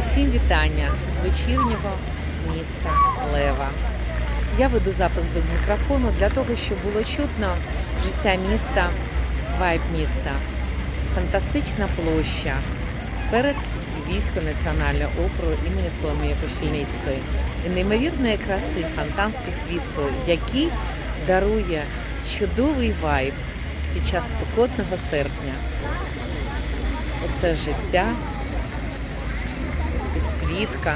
Усім вітання з вечірнього міста Лева. Я веду запис без мікрофону для того, щоб було чутно життя міста, вайб міста. Фантастична площа перед Львівською національною оперою імені Соломії Кошельницької. І неймовірної краси фонтанське світло, який дарує чудовий вайб під час спекотного серпня. Усе життя підсвітка,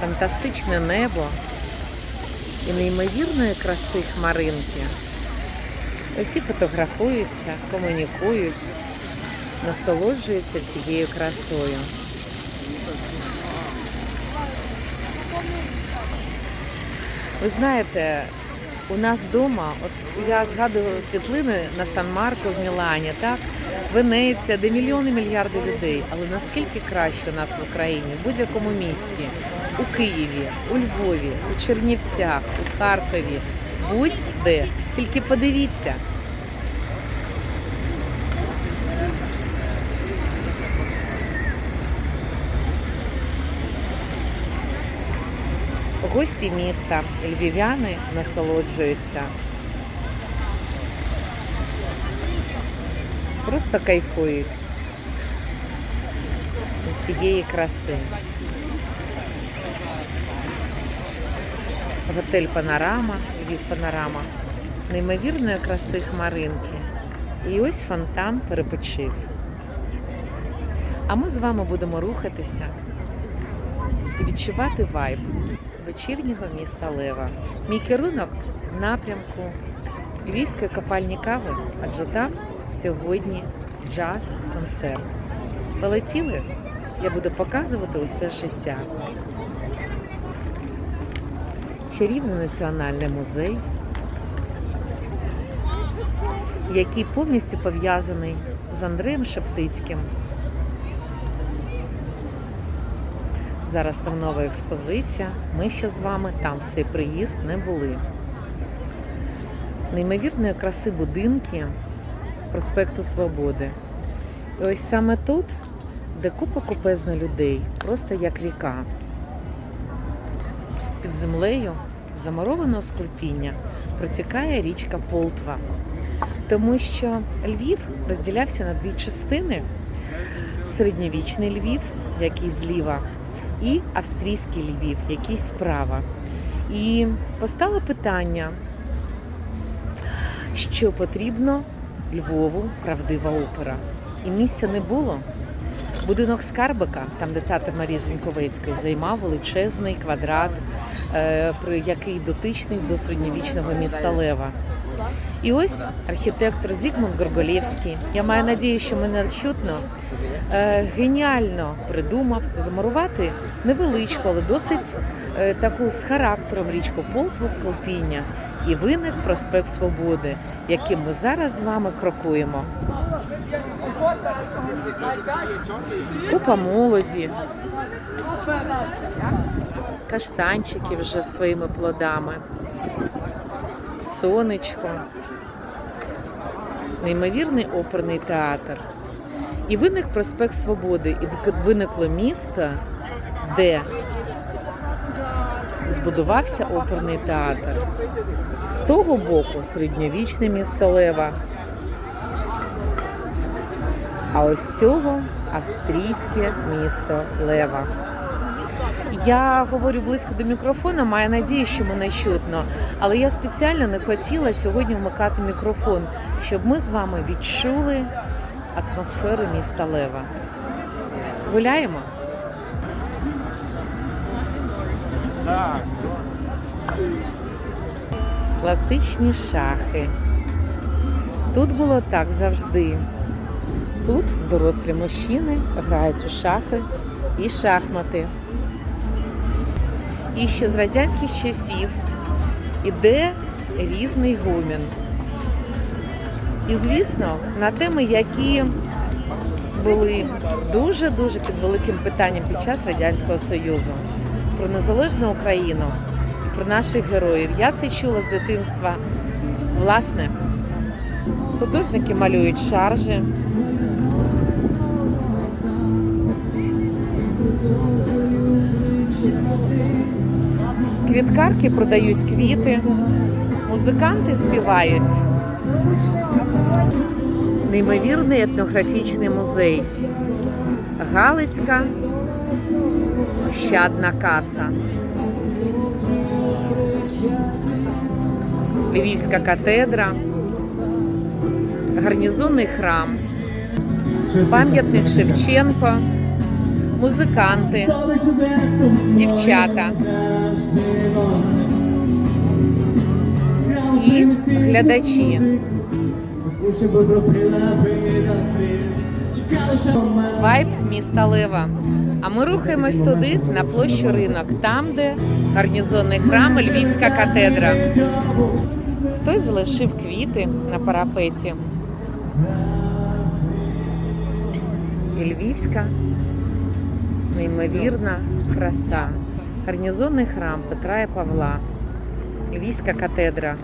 фантастичне небо і неймовірної краси хмаринки. Усі фотографуються, комунікують, насолоджуються цією красою. Ви знаєте, у нас вдома, от я згадую світлини на Сан-Марко в Мілані, так? Венеція, де мільйони мільярди людей. Але наскільки краще у нас в Україні, в будь-якому місті, у Києві, у Львові, у Чернівцях, у Харкові, будь-де. Тільки подивіться. Гості міста, львів'яни насолоджуються. Просто кайфують від цієї краси. Готель Панорама, Львів Панорама, неймовірної краси хмаринки. І ось фонтан перепочив. А ми з вами будемо рухатися і відчувати вайб вечірнього міста Лева. Мій керунок напрямку Львівської копальні кави, адже там сьогодні джаз-концерт. Полетіли, я буду показувати усе життя. Чарівний національний музей, який повністю пов'язаний з Андреєм Шептицьким. Зараз там нова експозиція. Ми ще з вами там в цей приїзд не були. Неймовірної краси будинки проспекту Свободи. І ось саме тут, де купа купезна людей, просто як ріка. Під землею замурованого склепіння протікає річка Полтва. Тому що Львів розділявся на дві частини: середньовічний Львів, який зліва, і австрійський Львів, який справа. І постало питання, що потрібно Львову правдива опера. І місця не було. Будинок Скарбика, там де тата Марії Зіньковецької, займав величезний квадрат, е, який дотичний до середньовічного міста Лева. І ось архітектор Зігмунд Горголєвський, я маю надію, що мене чутно, е, геніально придумав замурувати невеличку, але досить е, таку з характером річку Полтву Склепіння. І виник проспект Свободи, яким ми зараз з вами крокуємо. Купа молоді, каштанчики вже своїми плодами, сонечко, неймовірний оперний театр. І виник проспект Свободи, і виникло місто, де збудувався оперний театр. З того боку середньовічне місто Лева. А ось цього австрійське місто Лева. Я говорю близько до мікрофона, маю надію, що мене чутно, але я спеціально не хотіла сьогодні вмикати мікрофон, щоб ми з вами відчули атмосферу міста Лева. Гуляємо? Класичні шахи. Тут було так завжди. Тут дорослі мужчини грають у шахи і шахмати. І ще з радянських часів іде різний гомін. І, звісно, на теми, які були дуже-дуже під великим питанням під час Радянського Союзу, про незалежну Україну і про наших героїв. Я це чула з дитинства. Власне, художники малюють шаржі. Квіткарки продають квіти, музиканти співають. Неймовірний етнографічний музей. Галицька Ощадна каса. Львівська катедра, гарнізонний храм, пам'ятник Шевченко, музиканти, дівчата і глядачі. Вайб міста Лева. А ми рухаємось туди, на площу ринок, там, де гарнізонний храм і Львівська катедра. Хтось залишив квіти на парапеті. І Львівська неймовірна краса. Гарнізонний храм Петра і Павла. Львівська катедра.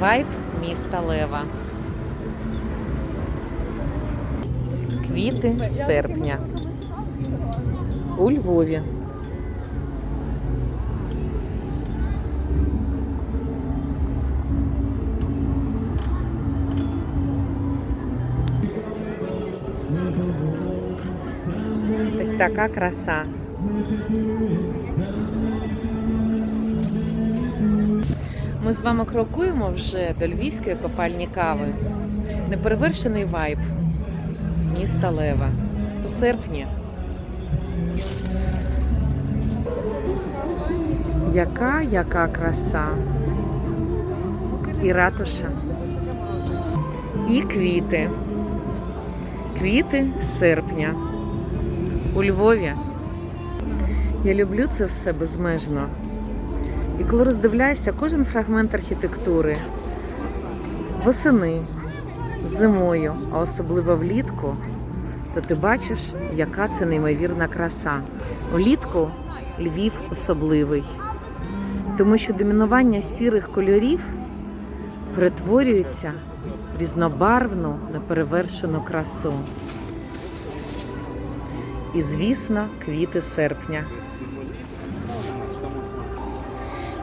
Вайб міста Лева. Квіти серпня. У Львові. Ось така краса. Ми з вами крокуємо вже до львівської копальні кави. Неперевершений вайб міста Лева у серпні. Яка, яка краса. І ратуша. І квіти. Квіти серпня. У Львові. Я люблю це все безмежно. І коли роздивляєшся кожен фрагмент архітектури восени, зимою, а особливо влітку, то ти бачиш, яка це неймовірна краса. Влітку Львів особливий, тому що домінування сірих кольорів перетворюється в різнобарвну неперевершену красу. І, звісно, квіти серпня.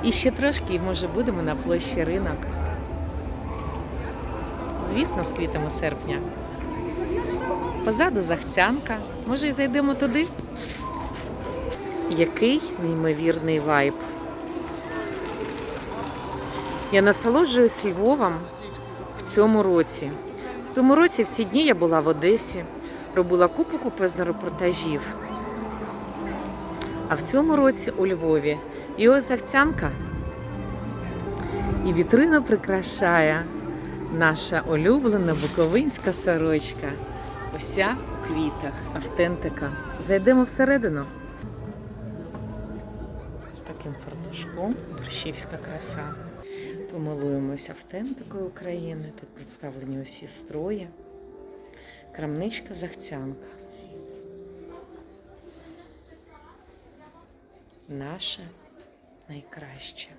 І ще трошки, і може будемо на площі ринок. Звісно, з квітами серпня. Позаду захцянка. Може, і зайдемо туди? Який неймовірний вайб. Я насолоджуюсь Львовом в цьому році. В тому році всі дні я була в Одесі, робила купу купезно репортажів. А в цьому році у Львові і ось захцянка. І вітрину прикрашає наша улюблена буковинська сорочка. Ося у квітах, автентика. Зайдемо всередину. З таким фартушком, борщівська краса. Помилуємося автентикою України. Тут представлені усі строї. Крамничка захцянка. Наше найкраще.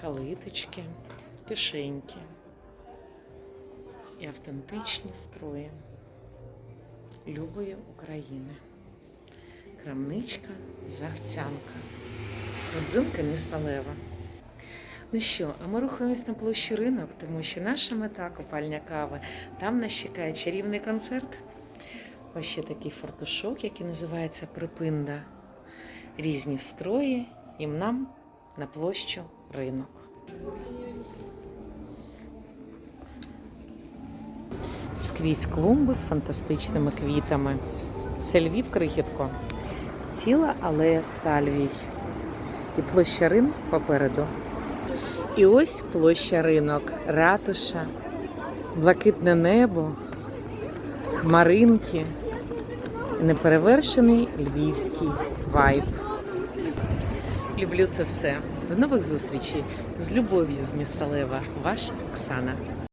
Калиточки, кишеньки і автентичні строї любої України. Крамничка Захцянка. Родзинка міста Лева. Ну що, а ми рухаємось на площу ринок, тому що наша мета копальня кави. Там нас чекає чарівний концерт. Ось ще такий фартушок, який називається Припинда. Різні строї і нам на площу ринок. Скрізь клумби з фантастичними квітами. Це Львів крихітко. Ціла алея сальвій. І площа ринок попереду. І ось площа ринок, ратуша, блакитне небо, хмаринки, неперевершений львівський вайб. Люблю це все. До нових зустрічей з любов'ю з міста Лева. Ваша Оксана.